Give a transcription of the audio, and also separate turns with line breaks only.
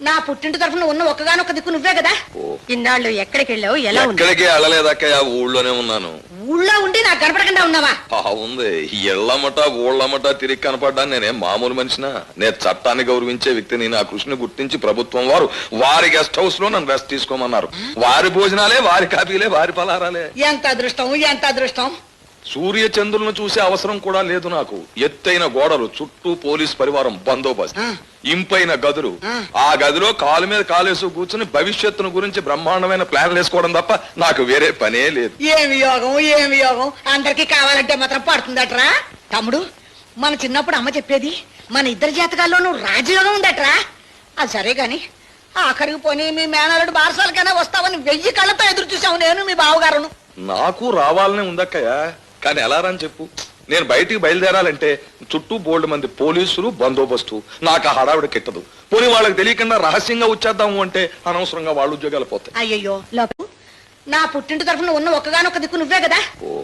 నా పుట్టింటి తరఫున ఉన్న ఒక్కగానొక్క దిక్కు నువ్వే కదా? ఇన్నాళ్ళు ఎక్కడికి వెళ్ళావు? ఎలా
ఎక్కడికి వెళ్ళలేదక్కయ్య? ఊళ్ళోనే ఉన్నాను.
ఊళ్ళో ఉండి నాకు కనపడకుండా ఉన్నావా?
ఉంది. ఎళ్ళమట ఊళ్ళమట తిరిగి కనపడ్డాను. నేనేం మామూలు మనిషినా. నేను చట్టాన్ని గౌరవించే వ్యక్తిని నా కృషిని గుర్తించి ప్రభుత్వం వారు. వారి గెస్ట్ హౌస్లో నన్ను రెస్ట్ తీసుకోమన్నారు. వారి భోజనాలే వారి కాపీలే వారి పలారాలే
ఎంత అదృష్టం ఎంత అదృష్టం.
సూర్య చంద్రులను చూసే అవసరం కూడా లేదు నాకు. ఎత్తైన గోడలు చుట్టూ పోలీస్ పరివారం బందోబస్తు. ఇంపైన గదులు.
ఆ.
ఆ గదిలో కాలు మీద కాలేసు కూర్చుని భవిష్యత్తును గురించి బ్రహ్మాండమైన ప్లాన్లు వేసుకోవడం తప్ప నాకు వేరే పనే లేదు.
ఏమి యోగం ఏమి యోగం? అందరికి కావాలంటే మాత్రం పడుతుందట్రా. తమ్ముడు మన చిన్నప్పుడు అమ్మ చెప్పేది మన ఇద్దరి జాతకాల్లోనూ రాజయోగం ఉందట్రా. అది సరే గాని ఆఖరికి పోనీ మీ మేనలుడు బారసాలకైనా వస్తావని వెయ్యి కళ్ళతో ఎదురు చూసావు నేను మీ బావగారును.
నాకు రావాలనే ఉందక్కయ్య. కానీ ఎలా రని చెప్పు. నేను బయటికి బయలుదేరాలంటే చుట్టూ బోల్డ్ మంది పోలీసులు బందోబస్తు. నాకు ఆ హడావిడి కిట్టదు. పోనీ వాళ్ళకి తెలియకుండా రహస్యంగా వచ్చేద్దాము అంటే అనవసరంగా వాళ్ళ ఉద్యోగాలు పోతాయి.
అయ్యయ్యో లోపు నా పుట్టింటి తరఫున ఉన్న ఒక్కగానొక్క దిక్కు నువ్వే కదా?
ఓ.